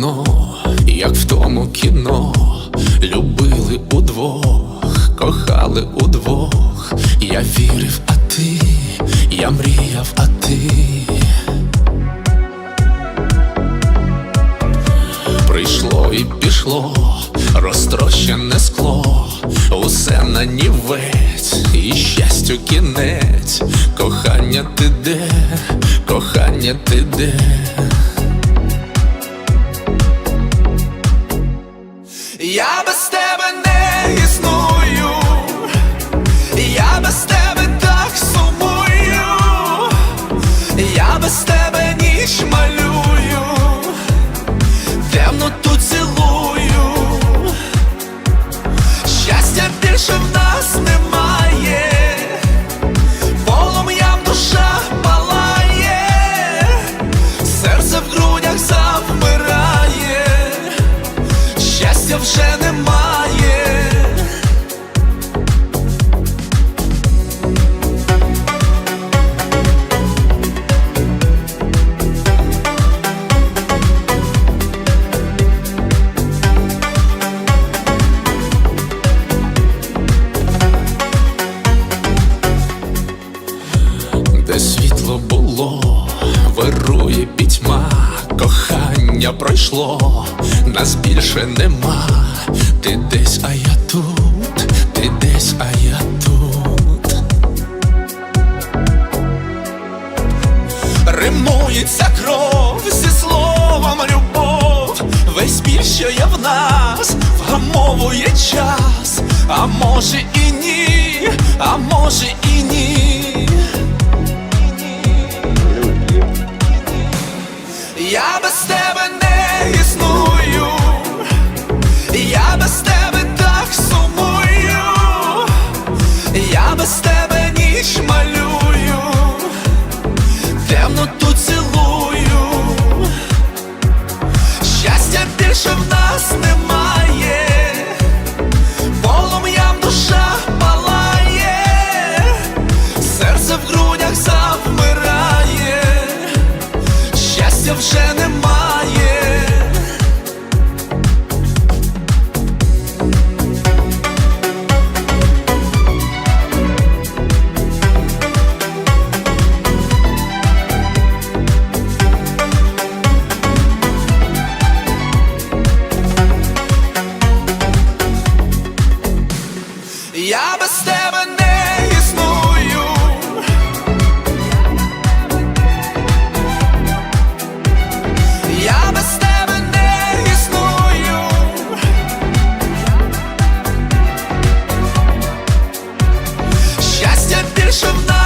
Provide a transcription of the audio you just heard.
воно, як в тому кіно, любили удвох, кохали удвох. Я вірив, а ти, я мріяв, а ти. Прийшло і пішло, розтрощене скло, усе на нівець, і щастю кінець, кохання ти де, кохання ти де. Я без тебе не існую, вирує пітьма, кохання пройшло, нас більше нема. Ти десь, а я тут, ти десь, а я тут. Римується кров зі словом любов, весь біль, що є в нас, вгамовує час, а може і ні, а може і без тебе ніч малюю, темноту цілую, щастя більше в нас немає, щоб на.